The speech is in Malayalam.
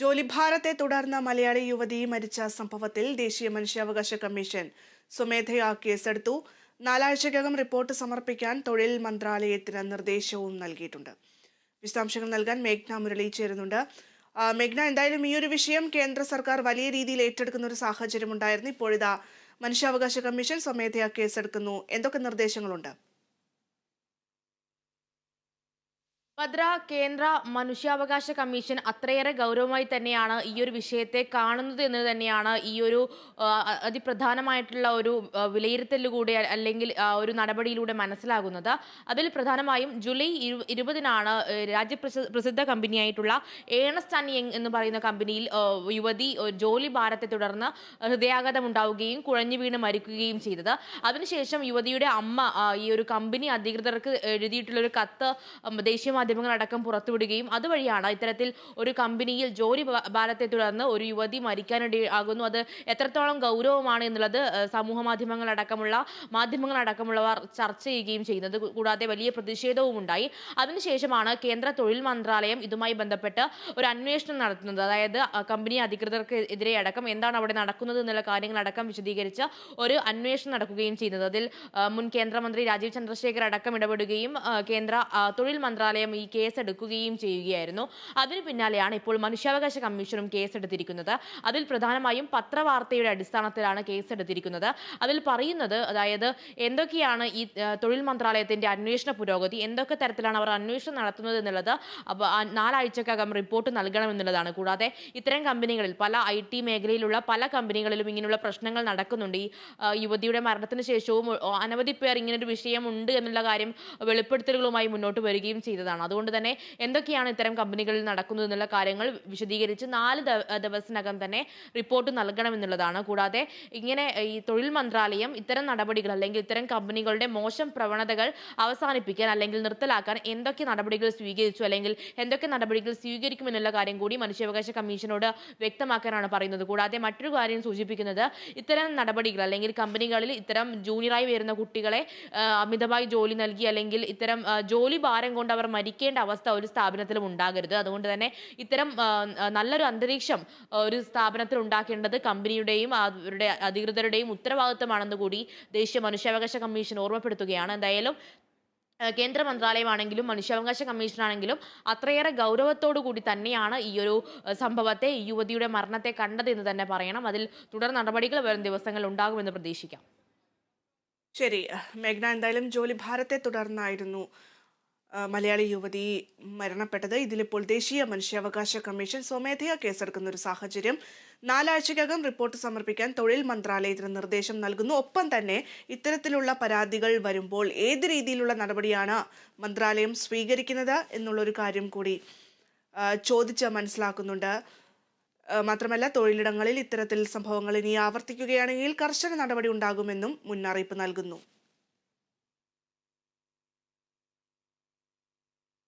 ജോലിഭാരത്തെ തുടർന്ന് മലയാളി യുവതി മരിച്ച സംഭവത്തിൽ ദേശീയ മനുഷ്യാവകാശ കമ്മീഷൻ സ്വമേധയാ കേസെടുത്തു. നാലാഴ്ചക്കകം റിപ്പോർട്ട് സമർപ്പിക്കാൻ തൊഴിൽ മന്ത്രാലയത്തിന് നിർദ്ദേശവും നൽകിയിട്ടുണ്ട്. വിശദാംശങ്ങൾ നൽകാൻ മേഘ്ന മുരളി ചേരുന്നുണ്ട്. മേഘ്ന എന്തായാലും ഈ ഒരു വിഷയം കേന്ദ്ര സർക്കാർ വലിയ രീതിയിൽ ഏറ്റെടുക്കുന്ന ഒരു സാഹചര്യം ഉണ്ടായിരുന്നു ഇപ്പോഴിതാ മനുഷ്യാവകാശ കമ്മീഷൻ സ്വമേധയാ കേസെടുക്കുന്നു. എന്തൊക്കെ നിർദ്ദേശങ്ങളുണ്ട്? ഭദ്ര കേന്ദ്ര മനുഷ്യാവകാശ കമ്മീഷൻ അത്രയേറെ ഗൗരവമായി തന്നെയാണ് ഈ ഒരു വിഷയത്തെ കാണുന്നത് എന്ന് തന്നെയാണ് ഈ ഒരു അതിപ്രധാനമായിട്ടുള്ള ഒരു വിലയിരുത്തലിലൂടെ അല്ലെങ്കിൽ ഒരു നടപടിയിലൂടെ മനസ്സിലാകുന്നത്. അതിൽ പ്രധാനമായും ജൂലൈ ഇരു- ഇരുപതിനാണ് രാജ്യ പ്രസിദ്ധ കമ്പനിയായിട്ടുള്ള ഏണസ്റ്റ് ആൻഡ് യങ് എന്ന് പറയുന്ന കമ്പനിയിൽ യുവതി ജോലി ഭാരത്തെ തുടർന്ന് ഹൃദയാഘാതം ഉണ്ടാവുകയും കുഴഞ്ഞു വീണ് മരിക്കുകയും ചെയ്തത്. അതിനുശേഷം യുവതിയുടെ അമ്മ ഈ ഒരു കമ്പനി അധികൃതർക്ക് എഴുതിയിട്ടുള്ള ഒരു കത്ത് ദേശീയ മാധ്യമങ്ങളടക്കം പുറത്തുവിടുകയും അതുവഴിയാണ് ഇത്തരത്തിൽ ഒരു കമ്പനിയിൽ ജോലി ഭാരത്തെ തുടർന്ന് ഒരു യുവതി മരിക്കാനിടയാകുന്നു. അത് എത്രത്തോളം ഗൗരവമാണ് എന്നുള്ളത് സമൂഹ മാധ്യമങ്ങളടക്കമുള്ള മാധ്യമങ്ങളടക്കമുള്ളവർ ചർച്ച ചെയ്യുകയും ചെയ്യുന്നത്. കൂടാതെ വലിയ പ്രതിഷേധവും ഉണ്ടായി. അതിനുശേഷമാണ് കേന്ദ്ര തൊഴിൽ മന്ത്രാലയം ഇതുമായി ബന്ധപ്പെട്ട് ഒരു അന്വേഷണം നടത്തുന്നത്. അതായത് കമ്പനി അധികൃതർക്ക് എതിരെ അടക്കം എന്താണ് അവിടെ നടക്കുന്നത് എന്നുള്ള കാര്യങ്ങളടക്കം വിശദീകരിച്ച് ഒരു അന്വേഷണം നടക്കുകയും ചെയ്യുന്നത്. അതിൽ മുൻ കേന്ദ്രമന്ത്രി രാജീവ് ചന്ദ്രശേഖർ അടക്കം ഇടപെടുകയും കേന്ദ്ര തൊഴിൽ മന്ത്രാലയം ഈ കേസെടുക്കുകയും ചെയ്യുകയായിരുന്നു. അതിന് പിന്നാലെയാണ് ഇപ്പോൾ മനുഷ്യാവകാശ കമ്മീഷനും കേസെടുത്തിരിക്കുന്നത്. അതിൽ പ്രധാനമായും പത്രവാർത്തയുടെ അടിസ്ഥാനത്തിലാണ് കേസെടുത്തിരിക്കുന്നത്. അതിൽ പറയുന്നത് അതായത് എന്തൊക്കെയാണ് ഈ തൊഴിൽ മന്ത്രാലയത്തിന്റെ അന്വേഷണ പുരോഗതി എന്തൊക്കെ തരത്തിലാണ് അവർ അന്വേഷണം നടത്തുന്നത് എന്നുള്ളത് നാലാഴ്ചക്കകം റിപ്പോർട്ട് നൽകണമെന്നുള്ളതാണ് കൂടാതെ ഇത്തരം കമ്പനികളിൽ പല ഐ ടി മേഖലയിലുള്ള പല കമ്പനികളിലും ഇങ്ങനെയുള്ള പ്രശ്നങ്ങൾ നടക്കുന്നുണ്ട്. ഈ യുവതിയുടെ മരണത്തിന് ശേഷവും അനവധി പേർ ഇങ്ങനൊരു വിഷയമുണ്ട് എന്നുള്ള കാര്യം വെളിപ്പെടുത്തലുകളുമായി മുന്നോട്ട് വരികയും ചെയ്തതാണ്. അതുകൊണ്ട് തന്നെ എന്തൊക്കെയാണ് ഇത്തരം കമ്പനികളിൽ നടക്കുന്നത് എന്നുള്ള കാര്യങ്ങൾ വിശദീകരിച്ച് നാല് ദിവസത്തിനകം തന്നെ റിപ്പോർട്ട് നൽകണമെന്നുള്ളതാണ് കൂടാതെ ഇങ്ങനെ ഈ തൊഴിൽ മന്ത്രാലയം ഇത്തരം നടപടികൾ അല്ലെങ്കിൽ ഇത്തരം കമ്പനികളുടെ മോശം പ്രവണതകൾ അവസാനിപ്പിക്കാൻ അല്ലെങ്കിൽ നിർത്തലാക്കാൻ എന്തൊക്കെ നടപടികൾ സ്വീകരിച്ചു അല്ലെങ്കിൽ എന്തൊക്കെ നടപടികൾ സ്വീകരിക്കുമെന്നുള്ള കാര്യം കൂടി മനുഷ്യാവകാശ കമ്മീഷനോട് വ്യക്തമാക്കാനാണ് പറയുന്നത്. കൂടാതെ മറ്റൊരു കാര്യം സൂചിപ്പിക്കുന്നത് ഇത്തരം നടപടികൾ അല്ലെങ്കിൽ കമ്പനികളിൽ ഇത്തരം ജൂനിയറായി വരുന്ന കുട്ടികളെ അമിതമായി ജോലി നൽകി അല്ലെങ്കിൽ ഇത്തരം ജോലി ഭാരം കൊണ്ട് അവർ മരിക്കേണ്ട അവസ്ഥ ഒരു സ്ഥാപനത്തിലും ഉണ്ടാകരുത്. അതുകൊണ്ട് തന്നെ ഇത്തരം നല്ലൊരു അന്തരീക്ഷം ഒരു സ്ഥാപനത്തിൽ ഉണ്ടാക്കേണ്ടത് കമ്പനിയുടെയും അവരുടെ അധികൃതരുടെയും ഉത്തരവാദിത്തമാണെന്ന് കൂടി ദേശീയ മനുഷ്യാവകാശ കമ്മീഷൻ ഓർമ്മപ്പെടുത്തുകയാണ്. എന്തായാലും കേന്ദ്ര മന്ത്രാലയമാണെങ്കിലും മനുഷ്യാവകാശ കമ്മീഷനാണെങ്കിലും അത്രയേറെ ഗൗരവത്തോടു കൂടി തന്നെയാണ് ഈ ഒരു സംഭവത്തെ ഈ യുവതിയുടെ മരണത്തെ കണ്ടത് എന്ന് തന്നെ പറയണം. അതിൽ തുടർ നടപടികൾ വരും ദിവസങ്ങളിൽ ഉണ്ടാകുമെന്ന് പ്രതീക്ഷിക്കാം. ശരി മേഘ്ന എന്തായാലും ജോലി ഭാരത്തെ തുടർന്നായിരുന്നു. മലയാളി യുവതി മരണപ്പെട്ടത്. ഇതിലിപ്പോൾ ദേശീയ മനുഷ്യാവകാശ കമ്മീഷൻ സ്വമേധയാ കേസെടുക്കുന്ന ഒരു സാഹചര്യം. നാലാഴ്ചയ്ക്കകം റിപ്പോർട്ട് സമർപ്പിക്കാൻ തൊഴിൽ മന്ത്രാലയത്തിന് നിർദ്ദേശം നൽകുന്നു. ഒപ്പം തന്നെ ഇത്തരത്തിലുള്ള പരാതികൾ വരുമ്പോൾ ഏത് രീതിയിലുള്ള നടപടിയാണ് മന്ത്രാലയം സ്വീകരിക്കുന്നത് എന്നുള്ളൊരു കാര്യം കൂടി ചോദിച്ച് മനസ്സിലാക്കുന്നുണ്ട്. മാത്രമല്ല തൊഴിലിടങ്ങളിൽ ഇത്തരത്തിൽ സംഭവങ്ങൾ ഇനി ആവർത്തിക്കുകയാണെങ്കിൽ കർശന നടപടി ഉണ്ടാകുമെന്നും മുന്നറിയിപ്പ് നൽകുന്നു.